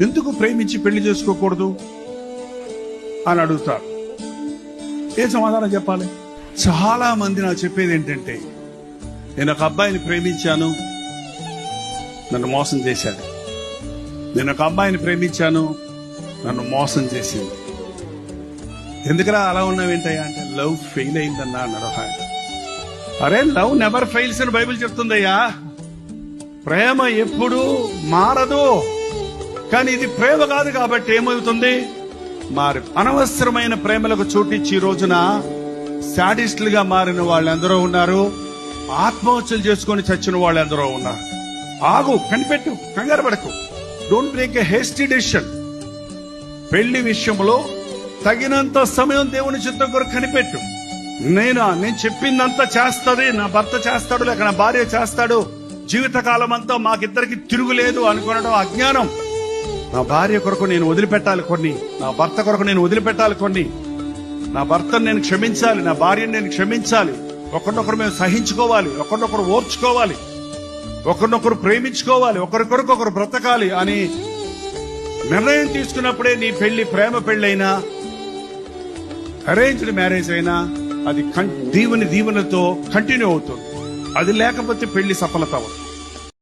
ఎందుకు ప్రేమించి పెళ్ళి చేసుకోకూడదు? అని అడుగుతారు. ఏ సమాధానం చెప్పాలి? చాలా మంది నాకు చెప్పేది ఏంటంటే నేను ఒక అబ్బాయిని ప్రేమించాను నన్ను మోసం చేశాడు. నేను ఒక అబ్బాయిని ప్రేమించాను నన్ను మోసం చేసింది. ఎందుకురా అలా ఉన్నావేంటయ్యా అంటే లవ్ ఫెయిల్ అయిందన్నా అన్నాడు అరే లవ్ నెవర్ ఫెయిల్స్ అని బైబిల్ చెప్తుందయ్యా. ప్రేమ ఎప్పుడు మారదు. కానీ ఇది ప్రేమ కాదు కాబట్టి ఏమవుతుంది? మారు అనవసరమైన ప్రేమలకు చోటిచ్చి ఈ రోజున శాడిస్టులుగా మారిన వాళ్ళందరూ ఉన్నారు. ఆత్మహత్యలు చేసుకొని చచ్చిన వాళ్ళందరూ ఉన్నారు. ఆగు కనిపెట్టు కంగారు పడకు. Don't break a hasty decision పెళ్ళి విషయంలో తగినంత సమయం దేవుని చిత్తం కొరకు కనిపెట్టు. నేను? నేను చెప్పిందంతా చేస్తుంది. నా భర్త చేస్తాడు లేక నా భార్య చేస్తాడు. జీవితకాలం అంతా మాకిద్దరికి తిరుగులేదు అనుకోవడం అజ్ఞానం. నా భార్య కొరకు నేను వదిలిపెట్టాలి కొన్ని. నా భర్త కొరకు నేను వదిలిపెట్టాలి కొన్ని. నా భర్తను నేను క్షమించాలి నా భార్యను నేను క్షమించాలి. ఒకరినొకరు మేము సహించుకోవాలి ఒకరినొకరు ఓర్చుకోవాలి ఒకరినొకరు ప్రేమించుకోవాలి ఒకరికొరకు ఒకరు బ్రతకాలి అని నిర్ణయం తీసుకున్నప్పుడే నీ పెళ్ళి ప్రేమ పెళ్ళైనా అరేంజ్డ్ మ్యారేజ్ అయినా అది దీవుని దీవెనతో కంటిన్యూ అవుతుంది. అది లేకపోతే పెళ్ళి సఫలత అవుతుంది